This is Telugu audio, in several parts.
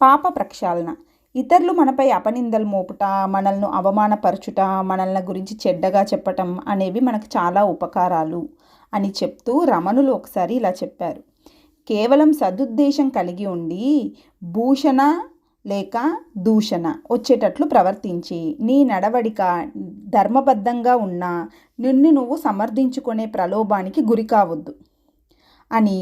పాప ప్రక్షాళన. ఇతరులు మనపై అపనిందలు మోపుట మనల్ని అవమానపరచుట మనల్ని గురించి చెడ్డగా చెప్పటం అనేవి మనకు చాలా ఉపకారాలు అని చెప్తూ రమణులు ఒకసారి ఇలా చెప్పారు. కేవలం సదుద్దేశం కలిగి ఉండి భూషణ లేక దూషణ వచ్చేటట్లు ప్రవర్తించి నీ నడవడిక ధర్మబద్ధంగా ఉన్నా నిన్ను నువ్వు సమర్థించుకునే ప్రలోభానికి గురి కావద్దు అని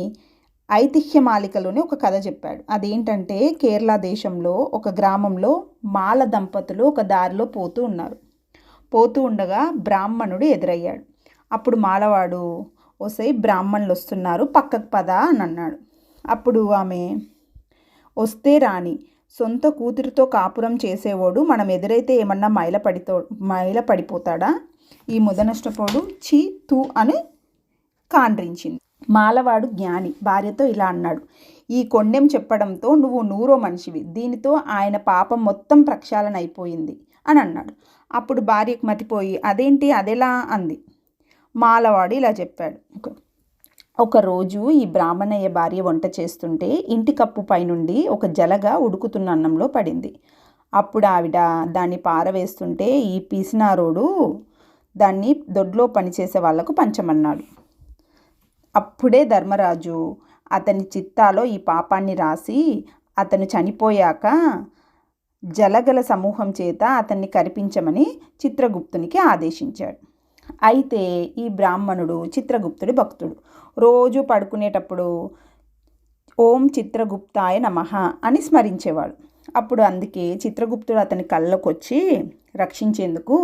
ఐతిహ్యమాలికలోనే ఒక కథ చెప్పాడు. అదేంటంటే కేరళ దేశంలో ఒక గ్రామంలో మాల దంపతులు ఒక దారిలో పోతూ ఉన్నారు. పోతూ ఉండగా బ్రాహ్మణుడు ఎదురయ్యాడు. అప్పుడు మాలవాడు ఓసై బ్రాహ్మణులు వస్తున్నారు పక్కకు పద అని అన్నాడు. అప్పుడు ఆమె వస్తే రాణి సొంత కూతురితో కాపురం చేసేవాడు మనం ఎదురైతే ఏమన్నా మైల పడితో మైల పడిపోతాడా ఈ ముదనష్టపోడు చీ తూ అని కాండ్రించింది. మాలవాడు జ్ఞాని భార్యతో ఇలా అన్నాడు. ఈ కొండెం చెప్పడంతో నువ్వు నూరో మనిషివి దీనితో ఆయన పాపం మొత్తం ప్రక్షాళన అయిపోయింది అని అన్నాడు. అప్పుడు భార్యకు మతిపోయి అదేంటి అదెలా? అంది. మాలవాడు ఇలా చెప్పాడు. ఒకరోజు ఈ బ్రాహ్మణయ్య భార్య వంట చేస్తుంటే ఇంటి కప్పు పైనుండి ఒక జలగ ఉడుకుతున్న అన్నంలో పడింది. అప్పుడు ఆవిడ దాన్ని పారవేస్తుంటే ఈ పీసినారోడు దాన్ని దొడ్లో పనిచేసే వాళ్ళకు పంచమన్నాడు. అప్పుడే ధర్మరాజు అతని చిత్తాలో ఈ పాపాన్ని రాసి అతను చనిపోయాక జలగల సమూహం చేత అతన్ని కరిపించమని చిత్రగుప్తునికి ఆదేశించాడు. అయితే ఈ బ్రాహ్మణుడు చిత్రగుప్తుడి భక్తుడు. రోజు పడుకునేటప్పుడు ఓం చిత్రగుప్తాయ నమ అని స్మరించేవాడు. అప్పుడు అందుకే చిత్రగుప్తుడు అతని కళ్ళకు వచ్చి రక్షించేందుకు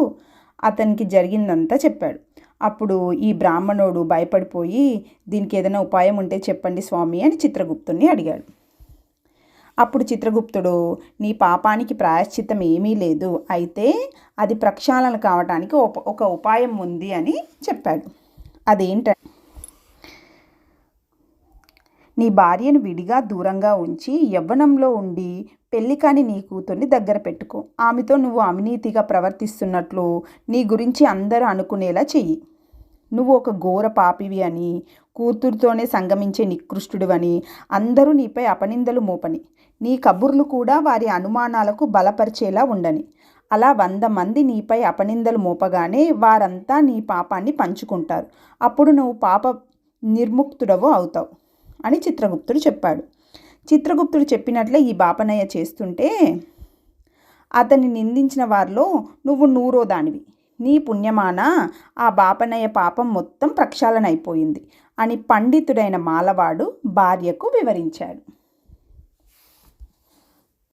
అతనికి జరిగిందంతా చెప్పాడు. అప్పుడు ఈ బ్రాహ్మణుడు భయపడిపోయి దీనికి ఏదైనా ఉపాయం ఉంటే చెప్పండి స్వామి అని చిత్రగుప్తుని అడిగాడు. అప్పుడు చిత్రగుప్తుడు నీ పాపానికి ప్రాయశ్చిత్తం ఏమీ లేదు. అయితే అది ప్రక్షాళన కావటానికి ఒక ఉపాయం ఉంది అని చెప్పాడు. అదేంట? నీ భార్యను విడిగా దూరంగా ఉంచి యవ్వనంలో ఉండి పెళ్ళి కాని నీ కూతుర్ని దగ్గర పెట్టుకో. ఆమెతో నువ్వు అవినీతిగా ప్రవర్తిస్తున్నట్లు నీ గురించి అందరూ అనుకునేలా చెయ్యి. నువ్వు ఒక ఘోర పాపివి అని కూతురుతోనే సంగమించే నికృష్టుడివని అందరూ నీపై అపనిందలు మోపని. నీ కబుర్లు కూడా వారి అనుమానాలకు బలపరిచేలా ఉండని. అలా వంద మంది నీపై అపనిందలు మోపగానే వారంతా నీ పాపాన్ని పంచుకుంటారు. అప్పుడు నువ్వు పాప నిర్ముక్తుడవు అవుతావు అని చిత్రగుప్తుడు చెప్పాడు. చిత్రగుప్తుడు చెప్పినట్లే ఈ బాపనయ్య చేస్తుంటే అతన్ని నిందించిన వారిలో నువ్వు నూరో దానివి నీ పుణ్యమాన ఆ బాపనయ్య పాపం మొత్తం ప్రక్షాళన అయిపోయింది అని పండితుడైన మాలవాడు భార్యకు వివరించాడు.